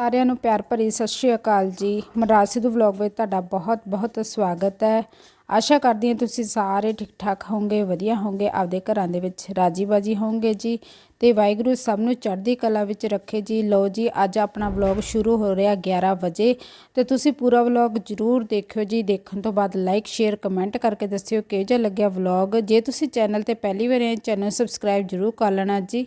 ਸਾਰਿਆਂ ਨੂੰ ਪਿਆਰ ਭਰੀ ਸਤਿ ਸ਼੍ਰੀ ਅਕਾਲ ਜੀ। ਮਨਰਾਜ ਸਿੱਧੂ ਵਲੌਗ ਵਿੱਚ ਤੁਹਾਡਾ ਬਹੁਤ ਬਹੁਤ ਸਵਾਗਤ ਹੈ। ਆਸ਼ਾ ਕਰਦੀ ਹਾਂ ਤੁਸੀਂ ਸਾਰੇ ਠੀਕ ਠਾਕ ਹੋਵੋਗੇ, ਵਧੀਆ ਹੋਵੋਗੇ, ਆਪਦੇ ਘਰਾਂ ਦੇ ਵਿੱਚ ਰਾਜੀ ਬਾਜੀ ਹੋਵੋਗੇ ਜੀ। ਤੇ ਵਾਹਿਗੁਰੂ ਸਭ ਨੂੰ ਚੜ੍ਹਦੀ ਕਲਾ ਵਿੱਚ ਰੱਖੇ ਜੀ। ਲਓ ਜੀ, ਅੱਜ ਆਪਣਾ ਵਲੌਗ ਸ਼ੁਰੂ ਹੋ ਰਿਹਾ 11 ਵਜੇ। ਤੇ ਤੁਸੀਂ ਪੂਰਾ ਵਲੌਗ ਜਰੂਰ ਦੇਖਿਓ ਜੀ। ਦੇਖਣ ਤੋਂ ਬਾਅਦ ਲਾਈਕ ਸ਼ੇਅਰ ਕਮੈਂਟ ਕਰਕੇ ਦੱਸਿਓ ਕਿਹੋ ਜਿਹਾ ਲੱਗਿਆ ਵਲੌਗ। ਜੇ ਤੁਸੀਂ ਚੈਨਲ ਤੇ ਪਹਿਲੀ ਵਾਰ ਆਏ ਚੈਨਲ ਸਬਸਕ੍ਰਾਈਬ ਜਰੂਰ ਕਰ ਲੈਣਾ ਜੀ।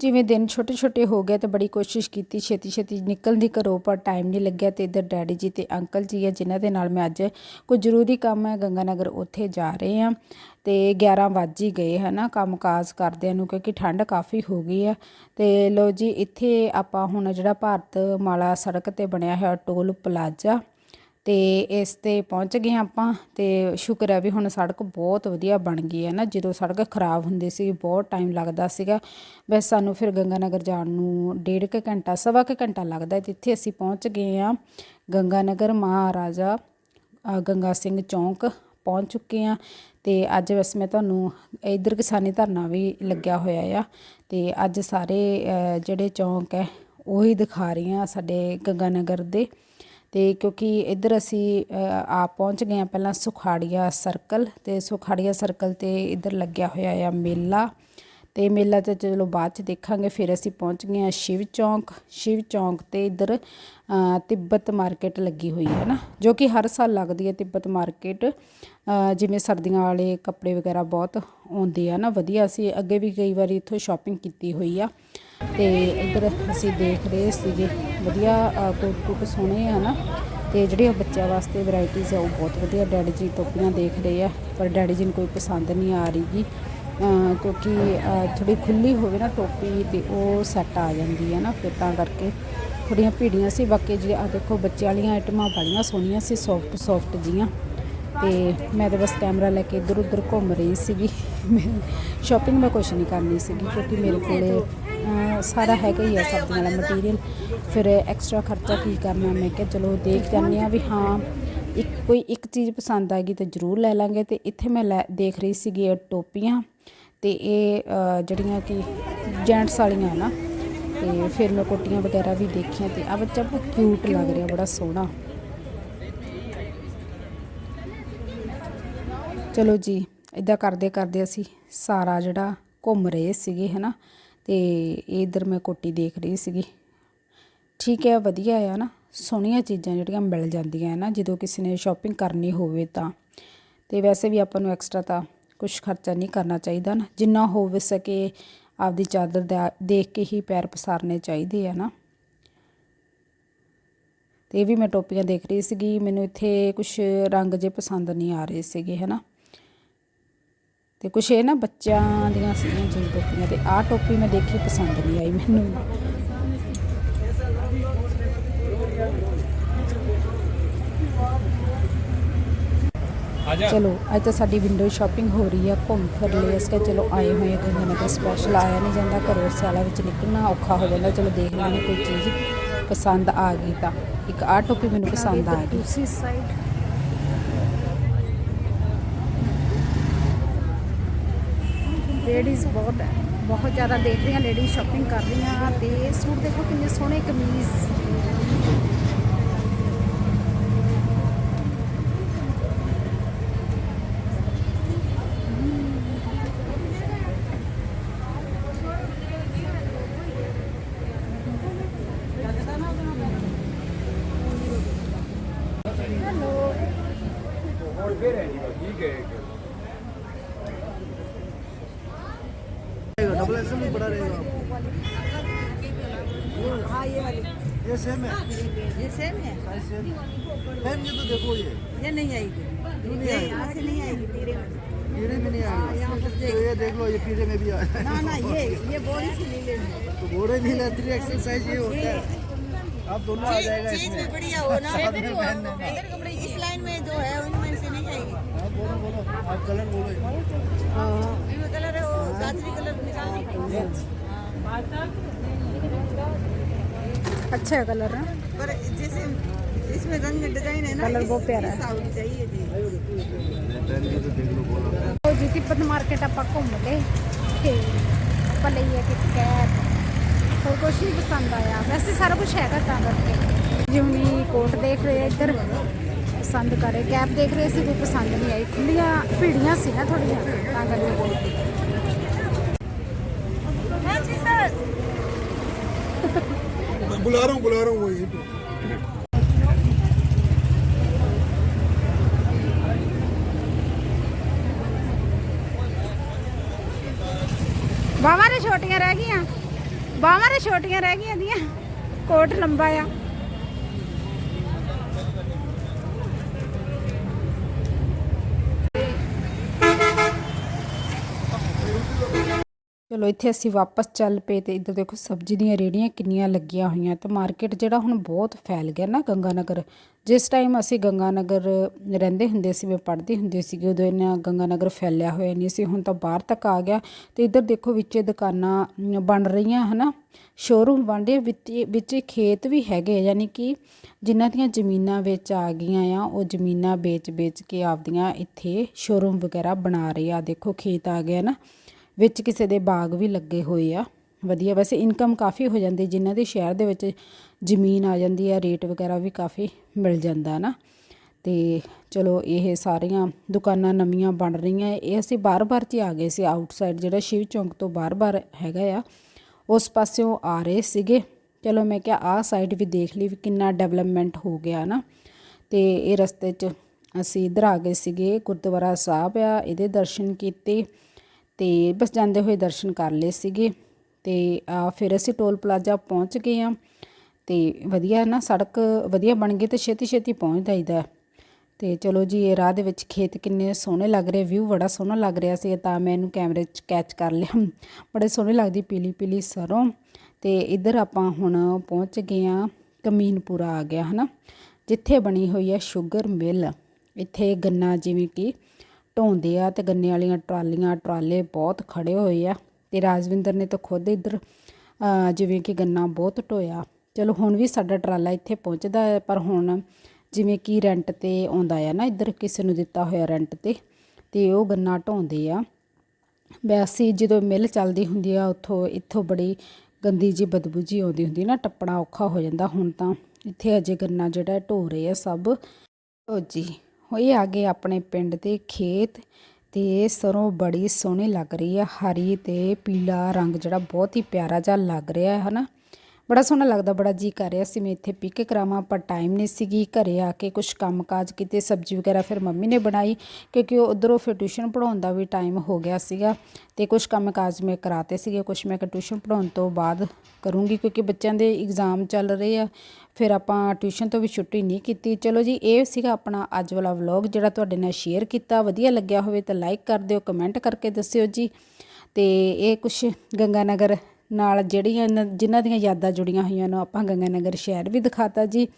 ਜਿਵੇਂ ਦਿਨ ਛੋਟੇ ਛੋਟੇ ਹੋ ਗਏ ਤੇ ਬੜੀ ਕੋਸ਼ਿਸ਼ ਕੀਤੀ ਛੇਤੀ ਛੇਤੀ ਨਿਕਲਣ ਦੀ ਘਰੋਂ, ਪਰ ਟਾਈਮ ਨਹੀਂ ਲੱਗਿਆ ਤੇ ਇੱਧਰ ਡੈਡੀ ਜੀ ਤੇ ਅੰਕਲ ਜੀ ਆ, ਜਿਨ੍ਹਾਂ ਦੇ ਨਾਲ ਮੈਂ ਅੱਜ ਕੋਈ ਜ਼ਰੂਰੀ ਕੰਮ ਹੈ, ਗੰਗਾਨਗਰ ਉੱਥੇ ਜਾ ਰਹੇ ਆ ਤੇ 11 ਵੱਜ ਹੀ ਗਏ, ਹਨਾ, ਕੰਮਕਾਜ ਕਰਦਿਆਂ ਨੂੰ ਕਿਉਂਕਿ ਠੰਡ ਕਾਫੀ ਹੋ ਗਈ ਆ। ਤੇ ਲੋ ਜੀ, ਇੱਥੇ ਆਪਾਂ ਹੁਣ ਜਿਹੜਾ ਭਾਰਤ ਮਾਲਾ ਸੜਕ ਤੇ ਬਣਿਆ ਹੋਇਆ ਟੋਲ ਪਲਾਜ਼ਾ ਤੇ ਇਸ ਤੇ ਪਹੁੰਚ ਗਏ ਹਾਂ ਆਪਾਂ ਤੇ ਸ਼ੁਕਰ ਹੈ ਵੀ ਹੁਣ ਸੜਕ ਬਹੁਤ ਵਧੀਆ ਬਣ ਗਈ ਹੈ ਨਾ, ਜਦੋਂ ਸੜਕ ਖਰਾਬ ਹੁੰਦੀ ਸੀ ਬਹੁਤ ਟਾਈਮ ਲੱਗਦਾ ਸੀਗਾ। ਬਸ ਸਾਨੂੰ ਫਿਰ ਗੰਗਾ ਨਗਰ ਜਾਣ ਨੂੰ ਡੇਢ ਕੁ ਘੰਟਾ, ਸਵਾ ਕੁ ਘੰਟਾ ਲੱਗਦਾ ਜਿੱਥੇ ਅਸੀਂ ਪਹੁੰਚ ਗਏ ਹਾਂ। ਗੰਗਾਨਗਰ ਮਹਾਰਾਜਾ ਗੰਗਾ ਸਿੰਘ ਚੌਂਕ ਪਹੁੰਚ ਚੁੱਕੇ ਹਾਂ ਤੇ ਅੱਜ ਬਸ ਮੈਂ ਤੁਹਾਨੂੰ ਇਧਰ ਕਿਸਾਨੀ ਧਰਨਾ ਵੀ ਲੱਗਿਆ ਹੋਇਆ ਆ ਤੇ ਅੱਜ ਸਾਰੇ ਜਿਹੜੇ ਚੌਂਕ ਹੈ, ਉਹੀ ਦਿਖਾ ਰਹੀ ਹਾਂ ਸਾਡੇ ਗੰਗਾ ਨਗਰ ਦੇ। ਤੇ ਕਿਉਂਕਿ ਇੱਧਰ ਅਸੀਂ ਅ, ਆਪ ਪਹੁੰਚ ਗਏ ਹਾਂ ਪਹਿਲਾਂ ਸੁਖਾੜੀਆ ਸਰਕਲ ਤੇ ਸੁਖਾੜੀਆ ਸਰਕਲ ਤੇ ਇੱਧਰ ਲੱਗਿਆ ਹੋਇਆ ਆ ਮੇਲਾ। ਤੇ ਮੇਲਾ ਤਾਂ ਚਲੋ ਬਾਅਦ ਚ ਦੇਖਾਂਗੇ ਫਿਰ ਅਸੀਂ ਪਹੁੰਚ ਗਏ ਹਾਂ ਸ਼ਿਵ ਚੌਂਕ। ਸ਼ਿਵ ਚੌਂਕ ਤੇ ਇੱਧਰ ਤਿੱਬਤ ਮਾਰਕੀਟ ਲੱਗੀ ਹੋਈ ਹੈ ਨਾ ਜੋ ਕਿ ਹਰ ਸਾਲ ਲੱਗਦੀ ਹੈ ਤਿੱਬਤ ਮਾਰਕੀਟ ਜਿਵੇਂ ਸਰਦੀਆਂ ਵਾਲੇ ਕੱਪੜੇ ਵਗੈਰਾ ਬਹੁਤ ਆਉਂਦੇ ਆ ਨਾ ਵਧੀਆ ਅਸੀਂ ਅੱਗੇ ਵੀ ਕਈ ਵਾਰੀ ਇੱਥੋਂ ਸ਼ਾਪਿੰਗ ਕੀਤੀ ਹੋਈ ਆ। ਤੇ ਇੱਧਰ ਅਸੀਂ ਦੇਖ ਰਹੇ ਸੀਗੇ ਵਧੀਆ ਅ, ਕੋਟ ਕੋਟ ਸੋਹਣੇ ਆ ਨਾ ਤੇ ਜਿਹੜੀਆਂ ਬੱਚਿਆਂ ਵਾਸਤੇ ਵੈਰਾਈਟੀਆਂ ਆ ਉਹ ਬਹੁਤ ਵਧੀਆ ਡੈਡੀ ਜੀ ਟੋਪੀਆਂ ਦੇਖ ਰਹੇ ਆ ਪਰ ਡੈਡੀ ਜੀ ਨੂੰ ਕੋਈ ਪਸੰਦ ਨਹੀਂ ਆ ਰਹੀਗੀ ਅ, ਕਿਉਂਕਿ ਅ, ਥੋੜੀ ਖੁੱਲੀ ਹੋਵੇ ਨਾ ਟੋਪੀ ਤੇ ਉਹ ਸੈੱਟ ਆ ਜਾਂਦੀ ਹੈ ਨਾ ਫਿਰ ਤਾਂ ਕਰਕੇ ਥੋੜੀਆਂ ਭੀੜੀਆਂ ਸੀ। ਬਾਕੀ ਜੀ ਆ ਦੇਖੋ ਬੱਚਿਆਂ ਵਾਲੀਆਂ ਆਈਟਮਾਂ ਬੜੀਆਂ ਸੋਹਣੀਆਂ ਸੀ ਸੌਫਟ ਸੌਫਟ ਜੀਆਂ। ਤੇ ਮੈਂ ਤਾਂ ਬਸ ਕੈਮਰਾ ਲੈ ਕੇ ਇੱਧਰ ਉੱਧਰ ਘੁੰਮ ਰਹੀ ਸੀਗੀ। ਸ਼ਾਪਿੰਗ ਮੈਂ ਕੁਛ ਨਹੀਂ ਕਰਨੀ ਸੀਗੀ ਕਿਉਂਕਿ ਮੇਰੇ ਕੋਲੇ ਸਾਰਾ ਹੈਗਾ ਹੀ ਆ ਸਬਜ਼ੀਆਂ ਵਾਲਾ ਮਟੀਰੀਅਲ ਫਿਰ ਐਕਸਟਰਾ ਖਰਚਾ ਕੀ ਕਰਨਾ? ਮੈਂ ਕਿਹਾ ਚਲੋ ਦੇਖ ਜਾਂਦੇ ਆ ਵੀ ਹਾਂ ਇੱਕ ਕੋਈ ਇੱਕ ਚੀਜ਼ ਪਸੰਦ ਆ ਗਈ ਤਾਂ ਜ਼ਰੂਰ ਲੈ ਲਾਂਗੇ ਤੇ ਇੱਥੇ ਮੈਂ ਲੈ ਦੇਖ ਰਹੀ ਸੀਗੀ ਇਹ ਟੋਪੀਆਂ ਤੇ ਇਹ ਜਿਹੜੀਆਂ ਕਿ ਜੈਂਟਸ ਵਾਲੀਆਂ ਨਾ, ਤੇ ਫਿਰ ਮੈਂ ਕੋਟੀਆਂ ਵਗੈਰਾ ਵੀ ਦੇਖੀਆਂ ਤੇ ਆ ਬੱਚਾ ਬਹੁਤ ਕਿਊਟ ਲੱਗ ਰਿਹਾ, ਬੜਾ ਸੋਹਣਾ। ਚਲੋ ਜੀ ਇਦਾਂ ਕਰਦੇ ਕਰਦੇ ਅਸੀਂ ਸਾਰਾ ਜਿਹੜਾ ਘੁੰਮ ਰਹੇ ਸੀਗੇ, ਹਨਾ, ਤੇ ਇਧਰ ਮੈਂ ਕੋਟੀ ਦੇਖ ਰਹੀ ਸੀਗੀ। ਠੀਕ ਹੈ, ਵਧੀਆ ਆ ਨਾ। ਸੋਹਣੀਆਂ ਚੀਜ਼ਾਂ ਜਿਹੜੀਆਂ ਮਿਲ ਜਾਂਦੀਆਂ ਹੈ ਨਾ, ਜਦੋਂ ਕਿਸੇ ਨੇ ਸ਼ਾਪਿੰਗ ਕਰਨੀ ਹੋਵੇ ਤਾਂ। ਤੇ ਵੈਸੇ ਵੀ ਆਪਾਂ ਨੂੰ ਐਕਸਟਰਾ ਤਾਂ ਕੁਝ ਖਰਚਾ ਨਹੀਂ ਕਰਨਾ ਚਾਹੀਦਾ ਨਾ, ਜਿੰਨਾ ਹੋ ਸਕੇ ਆਪਦੀ ਚਾਦਰ ਦਾ ਦੇਖ ਕੇ ਹੀ ਪੈਰ ਪਸਾਰਨੇ ਚਾਹੀਦੇ ਆ ਨਾ। ਤੇ ਇਹ ਵੀ ਮੈਂ ਟੋਪੀਆਂ ਦੇਖ ਰਹੀ ਸੀਗੀ, ਮੈਨੂੰ ਇੱਥੇ ਕੁਝ ਰੰਗ ਜੇ ਪਸੰਦ ਨਹੀਂ ਆ ਰਹੇ ਸੀਗੇ, ਹਨਾ। ਤੇ ਕੁਛ ਇਹ ਨਾ ਬੱਚਿਆਂ ਦੀਆਂ ਸੀਗੀਆਂ, ਜਿਨ ਟੋਪੀਆਂ, ਤੇ ਆਹ ਟੋਪੀ ਮੈਂ ਦੇਖੀ ਪਸੰਦ ਨਹੀਂ ਆਈ ਮੈਨੂੰ। ਚਲੋ ਅੱਜ ਤਾਂ ਸਾਡੀ ਵਿੰਡੋ ਸ਼ਾਪਿੰਗ ਹੋ ਰਹੀ ਆ ਘੁੰਮ ਫਿਰ ਲਈ ਇਸ ਕੇ ਚਲੋ ਆਏ ਹੋਏ ਗੰਗਾਨਗਰ ਸਪੈਸ਼ਲ ਆਇਆ ਨਹੀਂ ਜਾਂਦਾ ਘਰੋਂ ਸਿਆਲਾ ਵਿੱਚ ਨਿਕਲਣਾ ਔਖਾ ਹੋ ਜਾਂਦਾ ਚਲੋ ਦੇਖ ਲਾਂਗੇ ਕੋਈ ਚੀਜ਼ ਪਸੰਦ ਆ ਗਈ ਤਾਂ। ਇੱਕ ਆ ਟੋਪੀ ਮੈਨੂੰ ਪਸੰਦ ਆ ਗਈ। ਦੂਸਰੀ ਸਾਈਡ ਲੇਡੀਜ਼ ਬਹੁਤ ਹੈ ਬਹੁਤ ਜ਼ਿਆਦਾ ਦੇਖ ਰਹੀਆਂ ਲੇਡੀਜ਼ ਸ਼ਾਪਿੰਗ ਕਰ ਰਹੀਆਂ ਤੇ ਸੂਟ ਦੇਖੋ ਕਿੰਨੇ ਸੋਹਣੇ ਕਮੀਜ਼। डबल एक्सल भी बड़ा रहेगा हाँ ये वाली ये सेम है। ये सेम है सेम ये तो देखो ये ये नहीं आएगी यहाँ से नहीं आएगी तेरे पीरे में नहीं हाँ, आएगा तो ये देख लो ये पीरे में भी आया ना ना ये ये बॉडी से नहीं लेनी तो बोरे नहीं ले थ्री एक्सल साइज़ ये होता है आप दोनों आ जाएगा इसमें भी बढ़िया हो ना और कलर बोलो हाँ। अच्छा कलर है। वो गाजरी कलर अच्छा कलर है। पर जैसे इसमें रंग डिज़ाइन है ना कलर बहुत प्यारा है। चाहिए जी जिति मार्केट आप घूमते भले कैप और कुछ नहीं पसंद आया। वैसे सारा कुछ है घर करके जी हूँ कोट देख रहे हैं इधर। पसंद करे। कैब देख रहे थे वो पसंद नहीं आई। ਪਸੰਦ ਕਰੇ ਕੈਪ ਦੇਖ ਰਹੇ ਸੀ ਕੋਈ ਪਸੰਦ ਨਹੀਂ ਆਈ ਖੁੱਲੀਆਂ ਭੀੜੀਆਂ ਸੀ ਨਾ ਥੋੜੀਆਂ ਤਾਂ ਕਰਕੇ बुला रहा हूँ बुला रहा हूँ वही पे ਬਾਹਾਂ ਦੇ ਛੋਟੀਆਂ ਰਹਿ ਗਈਆਂ ਬਾਹਾਂ ਦੇ ਛੋਟੀਆਂ ਰਹਿ ਗਈਆਂ ਦੀਆਂ ਕੋਟ ਲੰਬਾ ਆ ਚਲੋ ਇੱਥੇ ਅਸੀਂ ਵਾਪਸ ਚੱਲ ਪਏ ਤੇ ਇੱਧਰ ਦੇਖੋ ਸਬਜ਼ੀ ਦੀਆਂ ਰੇੜੀਆਂ ਕਿੰਨੀਆਂ ਲੱਗੀਆਂ ਹੋਈਆਂ ਤੇ ਮਾਰਕੀਟ ਜਿਹੜਾ ਹੁਣ ਬਹੁਤ ਫੈਲ ਗਿਆ ਨਾ ਗੰਗਾਨਗਰ। ਜਿਸ ਟਾਈਮ ਅਸੀਂ ਗੰਗਾਨਗਰ ਰਹਿੰਦੇ ਹੁੰਦੇ ਸੀ, ਮੈਂ ਪੜ੍ਹਦੀ ਹੁੰਦੀ ਸੀ ਉਦੋਂ ਇਹਨਾਂ ਗੰਗਾਨਗਰ ਫੈਲਿਆ ਹੋਇਆ ਨਹੀਂ ਸੀ, ਹੁਣ ਤਾਂ ਬਾਹਰ ਤੱਕ ਆ ਗਿਆ ਤੇ ਇੱਧਰ ਦੇਖੋ ਵਿੱਚੇ ਦੁਕਾਨਾਂ ਬਣ ਰਹੀਆਂ ਹਨਾ। ਸ਼ੋਰੂਮ ਰਹੇ ਵਿੱਚ ਵਿੱਚ ਖੇਤ ਵੀ ਹੈਗੇ ਯਾਨੀ ਕਿ ਜਿਨ੍ਹਾਂ ਦੀਆਂ ਜ਼ਮੀਨਾਂ ਵਿੱਚ ਆ ਗਈਆਂ ਆ, ਉਹ ਜ਼ਮੀਨਾਂ ਵੇਚ-ਵੇਚ ਕੇ ਆਪਦੀਆਂ ਇੱਥੇ ਸ਼ੋਰੂਮ ਵਗੈਰਾ ਬਣਾ ਰਹੇ ਆ। ਦੇਖੋ ਖੇਤ ਆ ਗਿਆ ਨਾ। ਵਿੱਚ ਕਿਸੇ ਦੇ ਬਾਗ ਵੀ ਲੱਗੇ ਹੋਏ ਆ। ਵਧੀਆ। ਵੈਸੇ ਇਨਕਮ ਕਾਫੀ ਹੋ ਜਾਂਦੀ, ਜਿਨ੍ਹਾਂ ਦੇ ਸ਼ਹਿਰ ਦੇ ਵਿੱਚ ਜ਼ਮੀਨ ਆ ਜਾਂਦੀ ਆ ਰੇਟ ਵਗੈਰਾ ਵੀ ਕਾਫੀ ਮਿਲ ਜਾਂਦਾ ਨਾ। ਤੇ ਚਲੋ, ਇਹ ਸਾਰੀਆਂ ਦੁਕਾਨਾਂ ਨਵੀਆਂ ਬਣ ਰਹੀਆਂ ਇਹ ਅਸੀਂ ਬਾਰ-ਬਾਰ 'ਚ ਆ ਗਏ ਸੀ। ਆਊਟਸਾਈਡ ਜਿਹੜਾ ਸ਼ਿਵ ਚੌਂਕ ਤੋਂ ਬਾਰ-ਬਾਰ ਹੈਗਾ ਆ, ਉਸ ਪਾਸਿਓਂ ਆ ਰਹੇ ਸੀਗੇ। ਚਲੋ, ਮੈਂ ਕਿਹਾ ਆਹ ਸਾਈਡ ਵੀ ਦੇਖ ਲਈ ਵੀ ਕਿੰਨਾ ਡਿਵੈਲਪਮੈਂਟ ਹੋ ਗਿਆ ਨਾ। ਤੇ ਇਹ ਰਸਤੇ 'ਚ ਅਸੀਂ ਇੱਧਰ ਆ ਗਏ ਸੀਗੇ। ਗੁਰਦੁਆਰਾ ਸਾਹਿਬ ਆ, ਇਹਦੇ ਦਰਸ਼ਨ ਕੀਤੇ। ਤੇ ਬਸ ਜਾਂਦੇ ਹੋਏ ਦਰਸ਼ਨ ਕਰ ਲਏ ਸੀਗੇ ਤੇ ਆ ਫਿਰ ਅਸੀਂ ਟੋਲ ਪਲਾਜ਼ਾ ਪਹੁੰਚ ਗਏ ਆ ਤੇ ਵਧੀਆ ਨਾ ਸੜਕ ਵਧੀਆ ਬਣ ਗਈ ਤੇ ਛੇਤੀ ਛੇਤੀ ਪਹੁੰਚ ਜਾਈਦਾ ਤੇ ਚਲੋ ਜੀ, ਇਹ ਰਾਹ ਦੇ ਵਿੱਚ ਖੇਤ ਕਿੰਨੇ ਸੋਹਣੇ ਲੱਗ ਰਹੇ, ਵਿਊ ਬੜਾ ਸੋਹਣਾ ਲੱਗ ਰਿਹਾ ਸੀ ਤਾਂ ਮੈਂ ਇਹਨੂੰ ਕੈਮਰੇ 'ਚ ਕੈਚ ਕਰ ਲਿਆ। ਬੜੇ ਸੋਹਣੇ ਲੱਗਦੀ ਪੀਲੀ ਪੀਲੀ ਸਰੋਂ ਤੇ ਇੱਧਰ ਆਪਾਂ ਹੁਣ ਪਹੁੰਚ ਗਏ ਆ ਕਮੀਨਪੁਰਾ ਆ ਗਿਆ ਹਨਾ, ਜਿੱਥੇ ਬਣੀ ਹੋਈ ਹੈ ਸ਼ੂਗਰ ਮਿਲ। ਇੱਥੇ ਗੰਨਾ ਜਿਵੇਂ ਕਿ ਢੋਂਦੇ ਆ ਤੇ ਗੰਨੇ ਵਾਲੀਆਂ ਟਰਾਲੀਆਂ, ਟਰਾਲੇ ਬਹੁਤ ਖੜੇ ਹੋਏ ਆ ਤੇ ਰਾਜਵਿੰਦਰ ਨੇ ਤਾਂ ਖੁਦ ਇੱਧਰ ਜਿਵੇਂ ਕਿ ਗੰਨਾ ਬਹੁਤ ਢੋਇਆ। ਚਲੋ ਹੁਣ ਵੀ ਸਾਡਾ ਟਰਾਲਾ ਇੱਥੇ ਪਹੁੰਚਦਾ ਹੈ, ਪਰ ਹੁਣ ਜਿਵੇਂ ਕਿ ਰੈਂਟ ਤੇ ਆਉਂਦਾ ਆ ਨਾ ਇੱਧਰ, ਕਿਸੇ ਨੂੰ ਦਿੱਤਾ ਹੋਇਆ ਰੈਂਟ ਤੇ ਤੇ ਉਹ ਗੰਨਾ ਢੋਂਦੇ ਆ। ਵੈਸੇ ਜਦੋਂ ਮਿਲ ਚੱਲਦੀ ਹੁੰਦੀ ਆ, ਉੱਥੋਂ, ਇੱਥੋਂ ਬੜੀ ਗੰਦੀ ਜੀ ਬਦਬੂ ਜੀ ਆਉਂਦੀ ਹੁੰਦੀ ਨਾ, ਟੱਪਣਾ ਔਖਾ ਹੋ ਜਾਂਦਾ। ਹੁਣ ਤਾਂ ਇੱਥੇ ਅਜੇ ਗੰਨਾ ਜਿਹੜਾ ਢੋ ਰਹੇ ਆ ਸਭ। ਓ ਜੀ। ਹੋਏ ਆ ਗਏ ਆਪਣੇ ਪਿੰਡ ਦੇ ਖੇਤ ਤੇ ਸਰੋਂ ਬੜੀ ਸੋਹਣੀ ਲੱਗ ਰਹੀ ਆ, ਹਰੀ ਤੇ ਪੀਲਾ ਰੰਗ ਜਿਹੜਾ ਬਹੁਤ ਹੀ ਪਿਆਰਾ ਜਿਹਾ ਲੱਗ ਰਿਹਾ ਹੈ, ਹਨਾ? ਬੜਾ ਸੋਹਣਾ ਲੱਗਦਾ, ਬੜਾ ਜੀ ਕਰ ਰਿਹਾ। ਸੀ ਮੈਂ ਇੱਥੇ ਪਿਕ ਕਰਾਵਾਂ, ਪਰ ਟਾਈਮ ਨਹੀਂ ਸੀਗੀ। ਘਰੇ ਆ ਕੇ ਕੁਝ ਕੰਮਕਾਜ ਕੀਤੇ, ਸਬਜ਼ੀ ਵਗੈਰਾ ਫਿਰ ਮੰਮੀ ਨੇ ਬਣਾਈ, ਕਿਉਂਕਿ ਉਹ ਉਧਰੋਂ ਫਿਰ ਟਿਊਸ਼ਨ ਪੜਾਉਣ ਦਾ ਵੀ ਟਾਈਮ ਹੋ ਗਿਆ ਸੀਗਾ ਤੇ ਕੁਝ ਕੰਮਕਾਜ ਮੈਂ ਕਰਾਤੇ ਸੀਗੇ। ਕੁਝ ਮੈਂ ਟਿਊਸ਼ਨ ਪੜਾਉਣ ਤੋਂ ਬਾਅਦ ਕਰੂੰਗੀ, ਕਿਉਂਕਿ ਬੱਚਿਆਂ ਦੇ ਐਗਜ਼ਾਮ ਚੱਲ ਰਹੇ ਆ। ਫਿਰ ਆਪਾਂ ਟਿਊਸ਼ਨ ਤੋਂ ਵੀ ਛੁੱਟੀ ਨਹੀਂ ਕੀਤੀ। ਚਲੋ ਜੀ, ਇਹ ਸੀਗਾ ਆਪਣਾ ਅੱਜ ਵਾਲਾ ਵਲੌਗ ਜਿਹੜਾ ਤੁਹਾਡੇ ਨਾਲ ਸ਼ੇਅਰ ਕੀਤਾ। ਵਧੀਆ ਲੱਗਿਆ ਹੋਵੇ ਤਾਂ ਲਾਈਕ ਕਰ ਦਿਓ ਕਮੈਂਟ ਕਰਕੇ ਦੱਸਿਓ ਜੀ। ਤੇ ਇਹ ਕੁਛ ਗੰਗਾਨਗਰ ਨਾਲ ਜਿਹੜੀਆਂ ਇਹਨਾਂ- ਜਿਨ੍ਹਾਂ ਦੀਆਂ ਯਾਦਾਂ ਜੁੜੀਆਂ ਹੋਈਆਂ ਨੇ ਆਪਾਂ ਗੰਗਾਨਗਰ ਸ਼ਹਿਰ ਵੀ ਦਿਖਾਤਾ ਜੀ।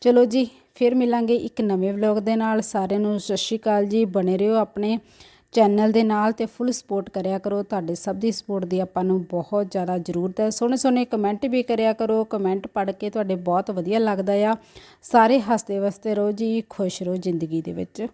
ਚਲੋ ਜੀ, ਫਿਰ ਮਿਲਾਂਗੇ ਇੱਕ ਨਵੇਂ ਵਲੌਗ ਦੇ ਨਾਲ। ਸਾਰਿਆਂ ਨੂੰ ਸਤਿ ਸ਼੍ਰੀ ਅਕਾਲ ਜੀ। ਬਣੇ ਰਹੋ ਆਪਣੇ ਚੈਨਲ ਦੇ ਨਾਲ ਤੇ ਫੁੱਲ ਸਪੋਰਟ ਕਰਿਆ ਕਰੋ। ਤੁਹਾਡੇ ਸਭ ਦੀ ਸਪੋਰਟ ਦੀ ਆਪਾਂ ਨੂੰ ਬਹੁਤ ਜ਼ਿਆਦਾ ਜ਼ਰੂਰਤ ਹੈ। ਸੋਹਣੇ ਸੋਹਣੇ ਕਮੈਂਟ ਵੀ ਕਰਿਆ ਕਰੋ। ਕਮੈਂਟ ਪੜ੍ਹ ਕੇ ਤੁਹਾਡੇ ਬਹੁਤ ਵਧੀਆ ਲੱਗਦਾ ਆ। ਸਾਰੇ ਹੱਸਦੇ ਵਸਦੇ ਰਹੋ ਜੀ। ਖੁਸ਼ ਰਹੋ ਜ਼ਿੰਦਗੀ ਦੇ ਵਿੱਚ।